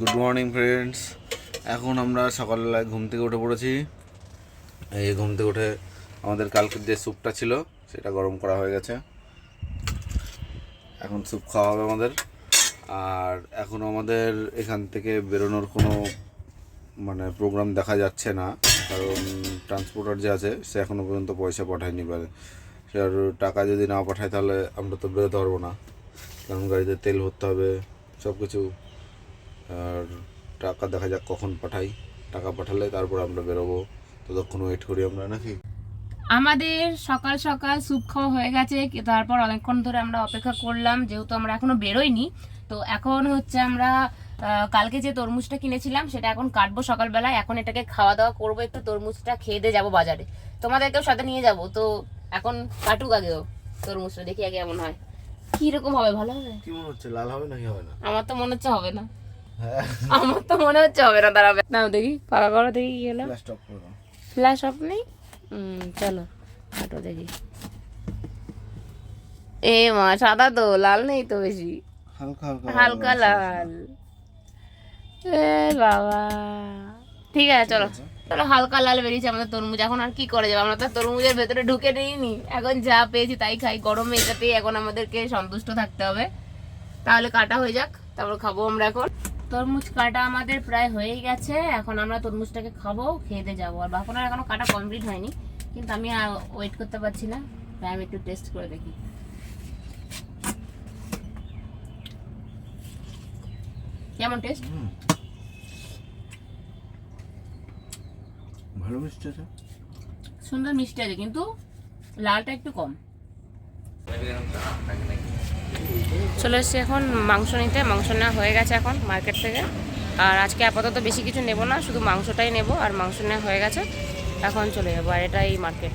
Good morning friends এখন আমরা সকালবেলায় ঘুম থেকে উঠে পড়েছি। এই ঘুম থেকে উঠে আমাদের কালকের যে স্যুপটা ছিল, সেটা গরম করা হয়ে গেছে। এখন স্যুপ খাওয়া হবে আমাদের। আর এখন আমাদের এখান থেকে বেরোনোর কোনো মানে প্রোগ্রাম দেখা যাচ্ছে না। কারণ ট্রান্সপোর্টার যে আছে, সে এখনও পর্যন্ত পয়সা পাঠায়নি পারে সে আর টাকা যদি না পাঠায়, তাহলে আমরা তো বেরোতে পারব না। কারণ গাড়িতে তেল ভরতে হবে সব কিছু আর টাকা দেখা যাক কখন পাঠাই। টাকা পাঠালে তারপর আমরা বেরোবো। ততক্ষণ ওয়েট করি আমরা নাকি? আমাদের সকাল সকাল স্যুপ খাওয়া হয়ে গেছে তারপর অনেকক্ষণ ধরে আমরা অপেক্ষা করলাম যেহেতু আমরা এখনও বেরোইনি তো এখন হচ্ছে আমরা কালকে যে তরমুজটা কিনেছিলাম সেটা এখন কাটবো সকালবেলায়। এখন এটাকে খাওয়া দাওয়া করব একটু তরমুজটা খেয়ে দিয়ে যাব বাজারে। তোমাদেরকেও সাথে নিয়ে যাব তো এখন কাটুক আগেও তরমুজটা দেখি আগে এমন হয়। কি রকম হবে ভালো হবে? কি মনে হচ্ছে লাল হবে নাকি হবে না? আমার তো মনে হচ্ছে হবে না। আমার তো মনে হচ্ছে হবে না দাঁড়াবে। না দেখি পাকা করো দেখি কি হলো। দাও ফ্ল্যাশ অফ নেই? চলো হাঁটো দেখি। এ মা সাদা তো লাল নেই তো বেশি। হালকা লাল এ বাবা। ঠিক আছে চলো। চলো হালকা লাল বেরিয়েছে আমাদের তরমুজ। এখন আর কি করে যাবে? আমরা তো তরমুজের ভেতরে ঢুকে নিইনি। এখন যা পেয়েছি তাই খাই। গরমে এটাতেই এখন আমাদেরকে সন্তুষ্ট থাকতে হবে। তাহলে কাটা হয়ে যাক তারপর খাব আমরা এখন। তরমুজ কাটা আমাদের প্রায় হয়েই গেছে। এখন আমরা তরমুজটাকে খাব খেতে যাব। আর বাপনার এখনও কাটা কমপ্লিট হয়নি। কিন্তু আমি ওয়েট করতে পারছি না। তাই আমি একটু টেস্ট করে দেখি। কেমন টেস্ট হুম। ভালো মিষ্টি আছে। সুন্দর মিষ্টি আছে কিন্তু লালটা একটু কম। চলে এসছি এখন মাংস নিতে। মাংস নেওয়া হয়ে গেছে এখন মার্কেট থেকে। আর আজকে আপাতত বেশি কিছু নেব না শুধু মাংসটাই নেব আর মাংস নেওয়া হয়ে গেছে। এখন চলে যাব আর এটাই মার্কেট।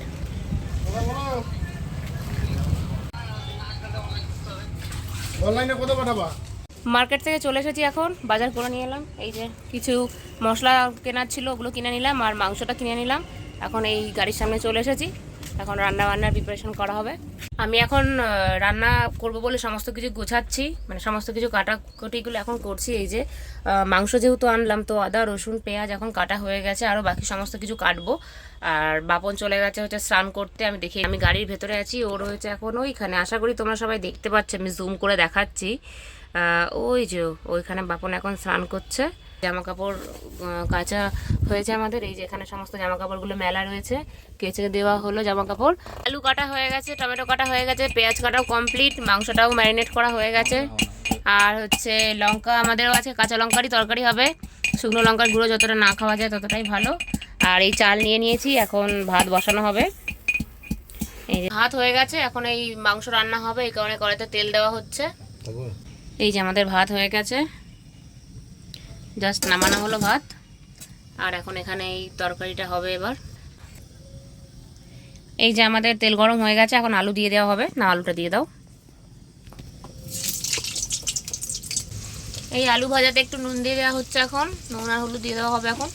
অনলাইনে কত পাঠাবা? মার্কেট থেকে চলে এসেছি এখন বাজার করে নিয়ে এলাম। এই যে কিছু মশলা কেনার ছিল ওগুলো কিনে নিলাম আর মাংসটা কিনে নিলাম। এখন এই গাড়ির সামনে চলে এসেছি। এখন রান্না বান্নার প্রিপারেশন করা হবে। আমি এখন রান্না করব বলে সমস্ত কিছু গোছাচ্ছি। মানে সমস্ত কিছু কাটাকুটিগুলো এখন করছি। এই যে মাংস যেহেতু আনলাম, তো আদা, রসুন, পেঁয়াজ এখন কাটা হয়ে গেছে। আরও বাকি সমস্ত কিছু কাটবো। আর বাপন চলে গেছে হচ্ছে স্নান করতে। আমি দেখি, আমি গাড়ির ভেতরে আছি। ও রয়েছে এখন ওইখানে। আশা করি তোমরা সবাই দেখতে পাচ্ছ। আমি জুম করে দেখাচ্ছি। ওই যে, ওইখানে বাপন এখন স্নান করছে। জামা কাপড় কাঁচা হয়েছে আমাদের। এই যে এখানে সমস্ত জামা কাপড়গুলো মেলা রয়েছে। কেচে দেওয়া হলো জামা কাপড় আলু কাটা হয়ে গেছে টমেটো কাটা হয়ে গেছে পেঁয়াজ কাটাও কমপ্লিট মাংসটাও ম্যারিনেট করা হয়ে গেছে। আর হচ্ছে লঙ্কা আমাদেরও আছে কাঁচা লঙ্কারই তরকারি হবে। শুকনো লঙ্কার গুঁড়ো যতটা না খাওয়া যায় ততটাই ভালো। আর এই চাল নিয়ে নিয়েছি এখন ভাত বসানো হবে। এই ভাত হয়ে গেছে এখন এই মাংস রান্না হবে এই কারণে কড়াইতে তেল দেওয়া হচ্ছে। এই যে আমাদের ভাত হয়ে গেছে। জাস্ট নামানো হলো ভাত। আর এখন এখানে এই তরকারিটা হবে এবার। এই যে আমাদের তেল গরম হয়ে গেছে, এখন আলু দিয়ে দেওয়া হবে। না আলুটা দিয়ে দাও। এই আলু ভাজাতে একটু নুন দিয়ে দেওয়া হচ্ছে এখন। নুন আর হলুদ দিয়ে দেওয়া হবে এখন।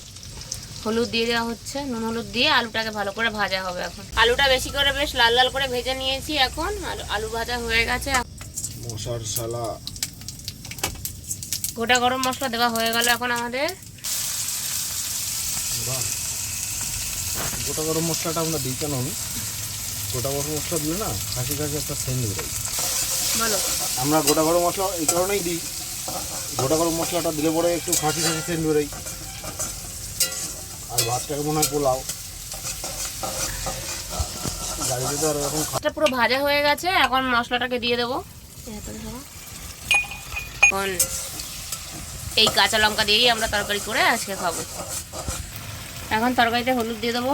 হলুদ দিয়ে দেওয়া হচ্ছে। নুন, হলুদ দিয়ে আলুটাকে ভালো করে ভাজা হবে এখন। আলুটা বেশি করে বেশ লাল লাল করে ভেজে নিয়েছি এখন। আলু আলু ভাজা হয়ে গেছে। মশার শালা। গোটা গরম মশলা দেওয়া হয়ে গেল এখন আমাদের। গোটা গরম মশলাটা আমরা দিই কেন আমি গোটা গরম মশলা দিলে না খাসি খাসি একটা সেন্ট বেরোয়। বলো। আমরা গোটা গরম মশলা এই কারণেই দিই। গোটা গরম মশলাটা দিলে পরে একটু খাসি খাসি সেন্ট বেরোয়। আর ভাতটাকে মনে হয় পোলাও। গাড়িতে তো আর এরকম এটা পুরো ভাজা হয়ে গেছে এখন মশলাটাকে দিয়ে দেবো। এখন এই কাঁচা লঙ্কা দিয়েই আমরা তরকারি করে আজকে খাব। এখন তরকারিতে হলুদ দিয়ে দেবো।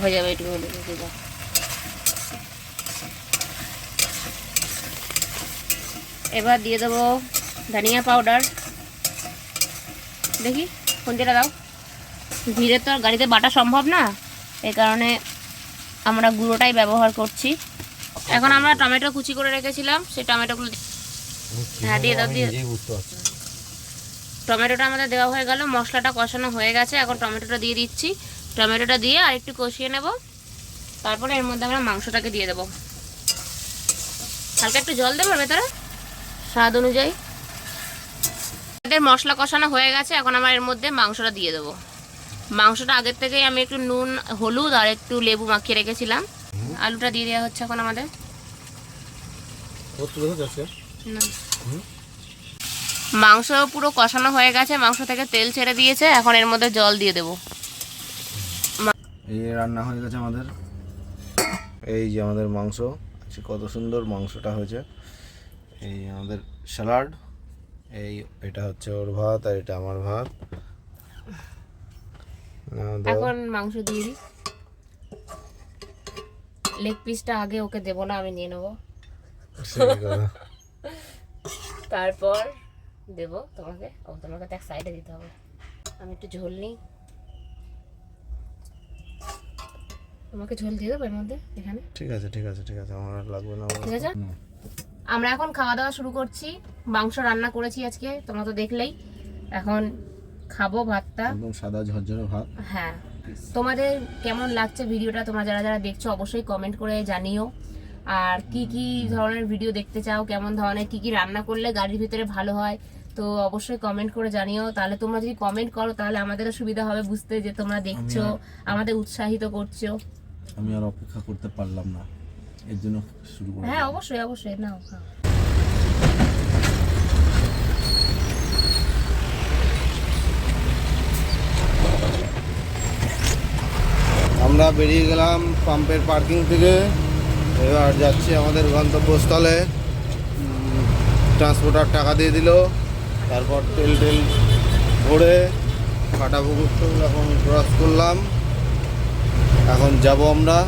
হয়ে যাবে একটু হলুদ দিয়ে দাও এবার দিয়ে দেবো ধনিয়া পাউডার। দেখি কোনটা দাও। ধীরে তো আর গাড়িতে বাটা সম্ভব না এই কারণে আমরা গুঁড়োটাই ব্যবহার করছি। এখন আমরা টমেটো কুচি করে রেখেছিলাম, সেই টমেটোগুলো হ্যাঁ, দিয়ে দাও, টমেটোটা আমাদের দেওয়া হয়ে গেল মশলাটা কষানো হয়ে গেছে এখন টমেটোটা দিয়ে দিচ্ছি। টমেটোটা দিয়ে আর একটু কষিয়ে নেব তারপরে এর মধ্যে আমরা মাংসটাকে দিয়ে দেবো। হালকা একটু জল দেবো ভেতরে? স্বাদ অনুযায়ী। আমাদের মশলা কষানো হয়ে গেছে এখন আমার এর মধ্যে মাংসটা দিয়ে দেবো। মাংসটা আগের থেকেই আমি একটু নুন হলুদ আর একটু লেবু মাখিয়ে রেখেছিলাম। আলুটা দিয়ে দেওয়া হচ্ছে এখন আমাদের। মাংস পুরো কষানো হয়ে গেছে মাংস থেকে তেল ছেড়ে দিয়েছে এখন এর মধ্যে জল দিয়ে দেবো। এই রান্না হয়ে গেছে আমাদের। এই যে আমাদের মাংস আজকে কত সুন্দর মাংসটা হয়েছে। এই আমাদের স্যালাড এই এটা হচ্ছে ওর ভাত আর এটা আমার ভাত। এখন মাংস দিয়ে দিই। লেগ পিসটা আগে ওকে দেবো না আমি নিয়ে নেব। তারপর দেব তোমাকে ও তোমাকে তো এক সাইডে দিতে হবে। আমি একটু ঝোল নিই। তোমাকে ঝোল দিয়ে দেবো এর মধ্যে এখানে? ঠিক আছে ঠিক আছে ঠিক আছে আমার লাগবে না ঠিক আছে? আমরা এখন খাওয়া দাওয়া শুরু করছি মাংস রান্না করেছি আজকে তোমরা তো দেখলেই। এখন খাব ভাতটা। একদম সাদা ঝরঝরে ভাত। হ্যাঁ। তোমাদের কেমন লাগছে ভিডিওটা? তোমরা যারা যারা দেখছ অবশ্যই কমেন্ট করে জানিও। আর কি কি ধরনের ভিডিও দেখতে চাও কেমন ধরনের কি কি রান্না করলে গাড়ির ভিতরে ভালো হয় তো অবশ্যই কমেন্ট করে জানিও। তাহলে তোমরা যদি কমেন্ট করো তাহলে আমাদেরও সুবিধা হবে বুঝতে যে তোমরা দেখছ আমাদের উৎসাহিত করছ। আমি আর অপেক্ষা করতে পারলাম না। এর জন্য শুরু করলাম হ্যাঁ অবশ্যই অবশ্যই নাও খাও। আমরা বেরিয়ে গেলাম পাম্পের পার্কিং থেকে। এবার যাচ্ছি আমাদের গন্তব্যস্থলে। ট্রান্সপোর্টার টাকা দিয়ে দিল। তারপর তেল টেল ভরে কাটা পুকুর এখন ক্রস করলাম। এখন যাব আমরা।